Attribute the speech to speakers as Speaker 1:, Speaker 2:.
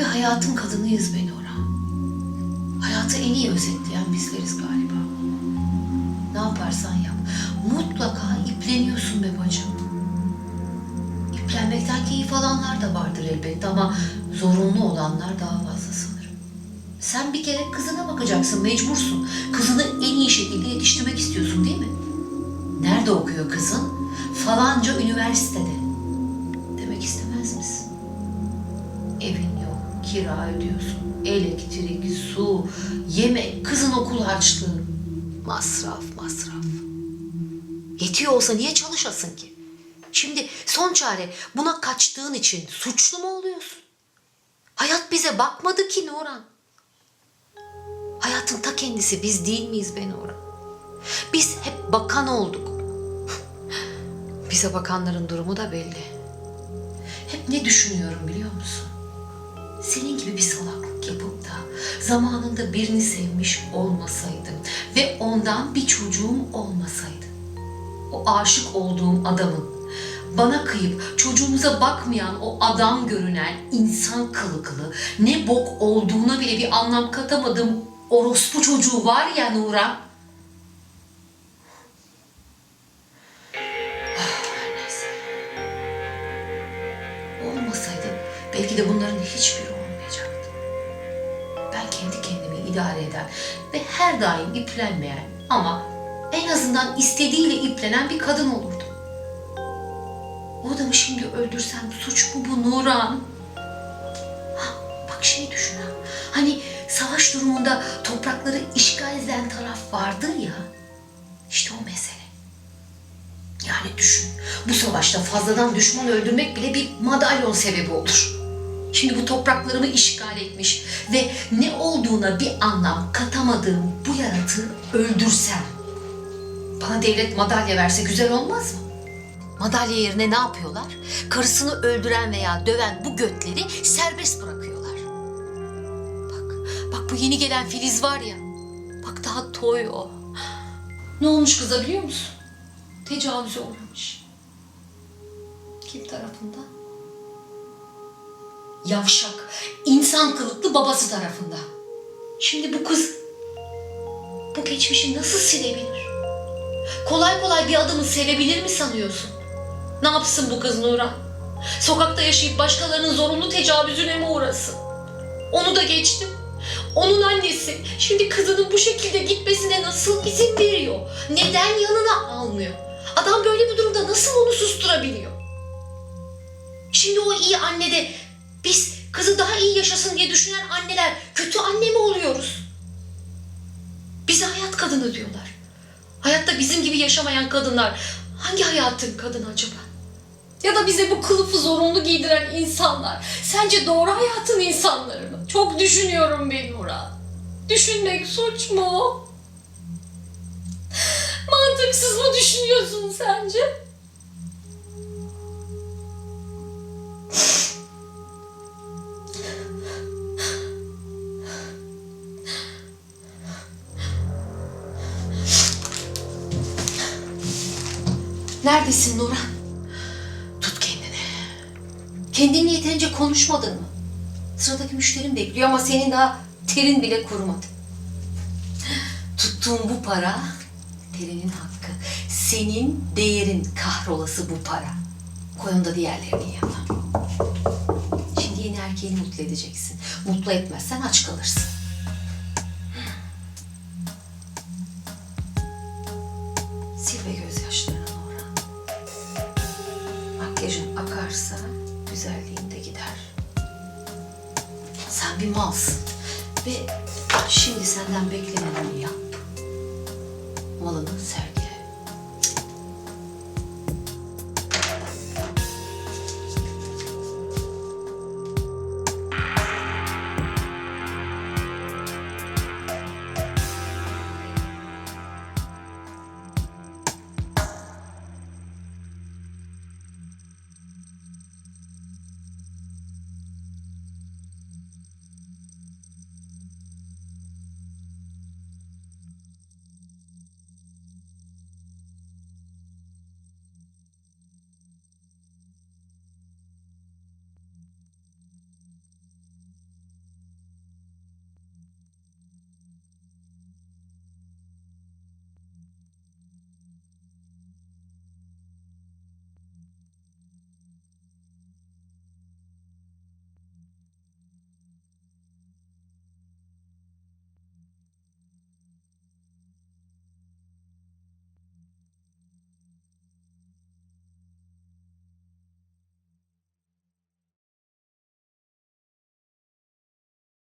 Speaker 1: Harbi hayatın kadınıyız ben Orhan. Hayatı en iyi özetleyen bizleriz galiba. Ne yaparsan yap. Mutlaka ipleniyorsun be bacım. İplenmekten keyif alanlar da vardır elbette ama zorunlu olanlar daha fazla sanırım. Sen bir kere kızına bakacaksın, mecbursun. Kızını en iyi şekilde yetiştirmek istiyorsun değil mi? Nerede okuyor kızın? Falanca üniversitede. Kira ödüyorsun. Elektrik, su, yemek, kızın okul harçlığı. Masraf, masraf. Yetiyor olsa niye çalışasın ki? Şimdi son çare buna kaçtığın için suçlu mu oluyorsun? Hayat bize bakmadı ki Nuran. Hayatın ta kendisi biz değil miyiz be Nuran? Biz hep bakan olduk. Bize bakanların durumu da belli. Hep ne düşünüyorum biliyor musun? Senin gibi bir salaklık yapıp da zamanında birini sevmiş olmasaydım ve ondan bir çocuğum olmasaydı. O aşık olduğum adamın bana kıyıp çocuğumuza bakmayan o adam görünen insan kılıklı ne bok olduğuna bile bir anlam katamadığım orospu çocuğu var ya Nura. Neyse. Olmasaydı belki de bunların hiçbiri idare eden ve her daim iplenmeyen ama en azından istediğiyle iplenen bir kadın olurdum. O adamı şimdi öldürsem suç mu bu Nuran? Ha, bak şey düşün ha. Hani savaş durumunda toprakları işgal eden taraf vardır ya. İşte o mesele. Yani düşün. Bu savaşta fazladan düşman öldürmek bile bir madalyon sebebi olur. Şimdi bu topraklarımı işgal etmiş ve ne olduğuna bir anlam katamadığım bu yaratığı öldürsem. Bana devlet madalya verse güzel olmaz mı? Madalya yerine ne yapıyorlar? Karısını öldüren veya döven bu götleri serbest bırakıyorlar. Bak, bak bu yeni gelen Filiz var ya. Bak daha toy o. Ne olmuş kıza biliyor musun? Tecavüze uğramış. Kim tarafından? Yavşak, insan kılıklı babası tarafından. Şimdi bu kız bu geçmişi nasıl silebilir? Kolay kolay bir adamı sevebilir mi sanıyorsun? Ne yapsın bu kız Nurhan? Sokakta yaşayıp başkalarının zorunlu tecavüzüne mi uğrasın? Onu da geçtim. Onun annesi şimdi kızının bu şekilde gitmesine nasıl izin veriyor? Neden yanına almıyor? Adam böyle bir durumda nasıl onu susturabiliyor? Şimdi o iyi anne de biz kızı daha iyi yaşasın diye düşünen anneler kötü anne mi oluyoruz? Bize hayat kadını diyorlar. Hayatta bizim gibi yaşamayan kadınlar hangi hayatın kadını acaba? Ya da bize bu kılıfı zorunlu giydiren insanlar sence doğru hayatın insanları mı? Çok düşünüyorum ben Murat. Düşünmek suç mu? Mantıksız mı düşünüyorsun sence? Neredesin Nurhan? Tut kendini. Kendinle yeterince konuşmadın mı? Sıradaki müşterin bekliyor ama senin daha terin bile kurumadı. Tuttuğun bu para terinin hakkı. Senin değerin kahrolası bu para. Koy onu da diğerlerinin yanına. Şimdi yeni erkeğini mutlu edeceksin. Mutlu etmezsen aç kalırsın. Makyajın akarsa güzelliğin de gider. Sen bir malsın ve şimdi senden bekleneni yap. Malını sev.